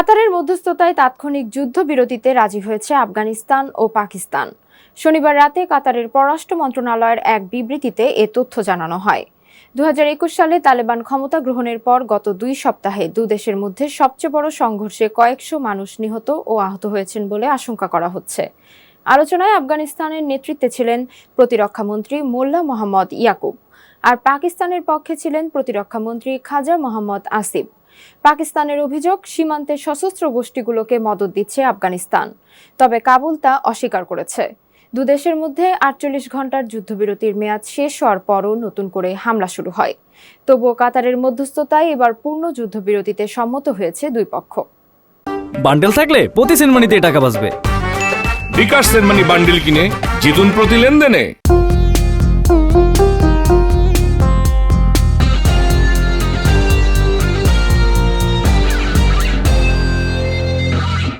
কাতারের মধ্যস্থতায় তাৎক্ষণিক যুদ্ধবিরতিতে রাজি হয়েছে আফগানিস্তান ও পাকিস্তান। শনিবার রাতে কাতারের পররাষ্ট্র মন্ত্রণালয়ের এক বিবৃতিতে এ তথ্য জানানো হয়। দু হাজার একুশ সালে তালেবান ক্ষমতা গ্রহণের পর গত দুই সপ্তাহে দু দেশের মধ্যে সবচেয়ে বড় সংঘর্ষে কয়েকশো মানুষ নিহত ও আহত হয়েছেন বলে আশঙ্কা করা হচ্ছে। আলোচনায় আফগানিস্তানের নেতৃত্বে ছিলেন প্রতিরক্ষামন্ত্রী মোল্লা মোহাম্মদ ইয়াকুব। আর পাকিস্তানের পক্ষে ছিলেন প্রতিরক্ষামন্ত্রী খাজা মোহাম্মদ আসিফ। পাকিস্তানের অভিযোগ সীমান্তে সশস্ত্র গোষ্ঠীগুলোকে মদত দিচ্ছে আফগানিস্তান। তবে কাবুল তা অস্বীকার করেছে। দুদেশের মধ্যে আটচল্লিশ ঘণ্টার যুদ্ধবিরতির মেয়াদ শেষ হওয়ার পরও নতুন করে হামলা শুরু হয়। তবুও কাতারের মধ্যস্থতায় এবার পূর্ণ যুদ্ধবিরতিতে সম্মত হয়েছে দুই পক্ষ। বান্ডেল থাকলে প্রতি সিনেমানিতে টাকা বাঁচবে। বিকাশ সেনমানি বান্ডিল কিনে জিতুন প্রতি লেনদেনে।